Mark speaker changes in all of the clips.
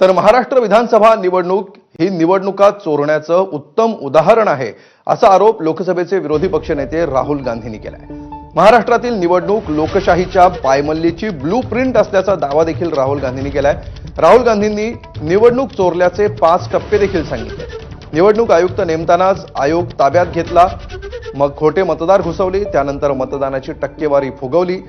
Speaker 1: तर महाराष्ट्र विधानसभा निवडणूक ही निवडणुका चोरण्याचं उत्तम उदाहरण आहे असा आरोप लोकसभेचे विरोधी पक्षनेते राहुल गांधींनी केलाय. महाराष्ट्रातील निवडणूक लोकशाहीच्या पायमल्लीची ब्लू प्रिंट असल्याचा दावा देखील राहुल गांधींनी केलाय. राहुल गांधींनी निवडणूक चोरल्याचे पाच टप्पे देखील सांगितले. निवडणूक आयुक्त नेमतानाच आयोग ताब्यात घेतला मग खोटे मतदार घुसवले त्यानंतर मतदानाची टक्केवारी फुगवली.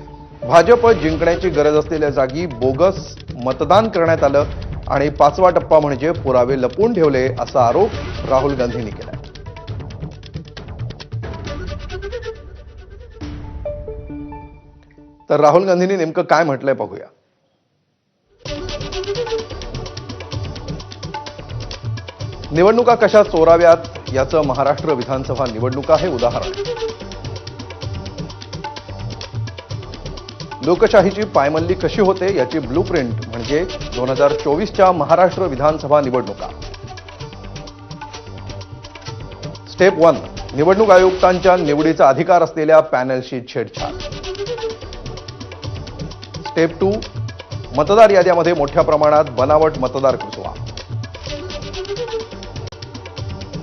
Speaker 1: भाजप जिंकण्याची गरज असलेल्या जागी बोगस मतदान करण्यात आलं. आणि पाचवा टप्पा म्हणजे पुरावे लपवून ठेवले असा आरोप राहुल गांधींनी केला तर राहुल गांधींनी नेमकं काय म्हटलंय पाहूया निवडणुका कशा चोराव्यात याचं महाराष्ट्र विधानसभा निवडणुका हे उदाहरण. लोकशाहीची पायमल्ली कशी होते याची ब्लू प्रिंट म्हणजे दोन हजार चोवीसच्या महाराष्ट्र विधानसभा निवडणुका. स्टेप वन निवडणूक आयुक्तांच्या निवडीचा अधिकार असलेल्या पॅनलशी छेडछाड. स्टेप टू मतदार याद्यामध्ये मोठ्या प्रमाणात बनावट मतदार घुसवा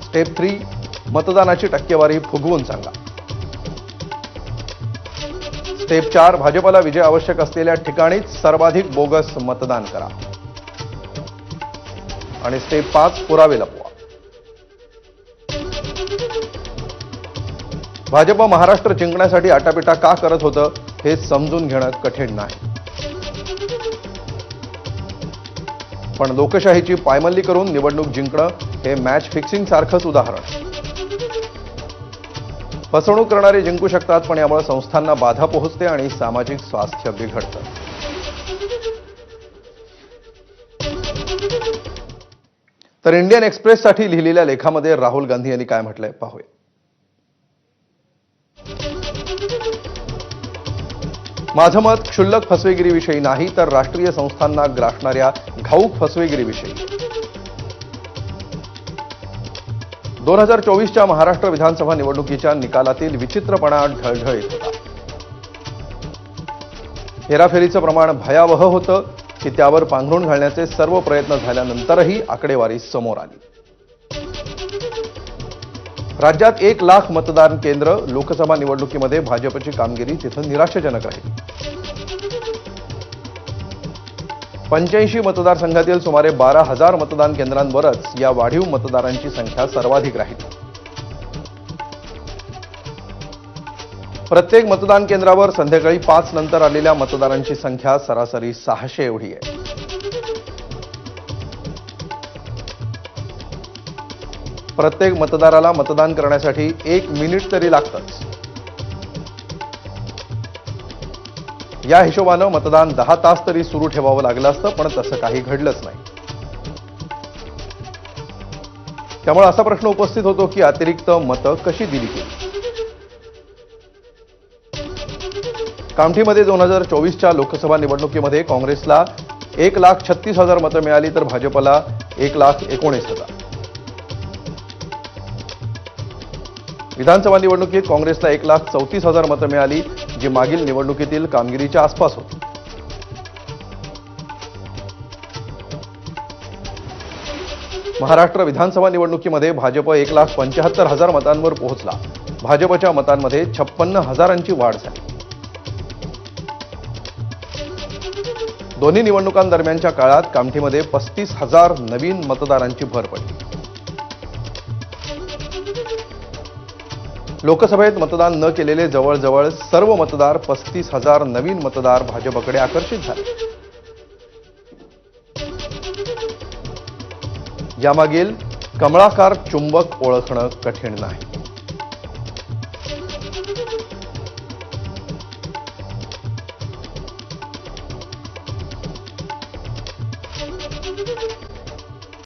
Speaker 1: स्टेप थ्री मतदानाची टक्केवारी फुगवून सांगा. स्टेप चार भाजपला विजय आवश्यक असलेल्या ठिकाणीच सर्वाधिक बोगस मतदान करा. आणि स्टेप पाच पुरावे लपवा. भाजप महाराष्ट्र जिंकण्यासाठी आटापिटा का करत होतं हे समजून घेणं कठीण नाही. पण लोकशाहीची पायमल्ली करून निवडणूक जिंकणं हे मॅच फिक्सिंग सारखंच उदाहरण. फसवणूक करणारे जिंकू शकतात पण यामुळे संस्थांना बाधा पोहोचते आणि सामाजिक स्वास्थ्य बिघडतं. तर इंडियन एक्सप्रेससाठी लिहिलेल्या लेखामध्ये राहुल गांधी यांनी काय म्हटलंय? पाहूया. माझं मत क्षुल्लक फसवेगिरीविषयी नाही तर राष्ट्रीय संस्थांना ग्रासणाऱ्या घाऊक फसवेगिरीविषयी. दोन हजार चोवीसच्या महाराष्ट्र विधानसभा निवडणुकीच्या निकालातील विचित्रपणा ढळढळीत होता. हेराफेरीचं प्रमाण भयावह होतं की त्यावर पांघरून घालण्याचे सर्व प्रयत्न झाल्यानंतरही आकडेवारी समोर आली. राज्यात एक लाख मतदान केंद्र लोकसभा निवडणुकीमध्ये भाजपची कामगिरी तिथं निराशाजनक राहील. पंच्याऐंशी मतदारसंघातील सुमारे बारा हजार मतदान केंद्रांवरच या वाढीव मतदारांची संख्या सर्वाधिक राहील. प्रत्येक मतदान केंद्रावर संध्याकाळी पाच नंतर आलेल्या मतदारांची संख्या सरासरी सहाशे एवढी आहे. प्रत्येक मतदाराला मतदान करण्यासाठी एक मिनिट तरी लागतंच. या हिशोबानं मतदान दहा तास तरी सुरू ठेवावं लागलं असतं पण तसं काही घडलंच नाही. त्यामुळे असा प्रश्न उपस्थित होतो की अतिरिक्त मतं कशी दिली गेली? कामठीमध्ये दोन हजार चोवीसच्या लोकसभा निवडणुकीमध्ये काँग्रेसला एक लाख छत्तीस हजार मतं मिळाली तर भाजपला एक लाख एकोणीस हजार. विधानसभा निवडणुकीत काँग्रेसला एक लाख चौतीस हजार मतं मिळाली जी मागील निवडणुकीतील कामगिरीच्या आसपास होती. महाराष्ट्र विधानसभा निवडणुकीमध्ये भाजप एक लाख पंच्याहत्तर हजार मतांवर पोहोचला. भाजपच्या मतांमध्ये छप्पन्न हजारांची वाढ झाली. दोन्ही निवडणुकांदरम्यानच्या काळात कामठीमध्ये पस्तीस हजार नवीन मतदारांची भर पडली. लोकसभेत मतदान न केलेले जवळजवळ सर्व मतदार पस्तीस हजार नवीन मतदार भाजपकडे आकर्षित झाले. यामागील कमळाकार चुंबक ओळखणं कठीण नाही.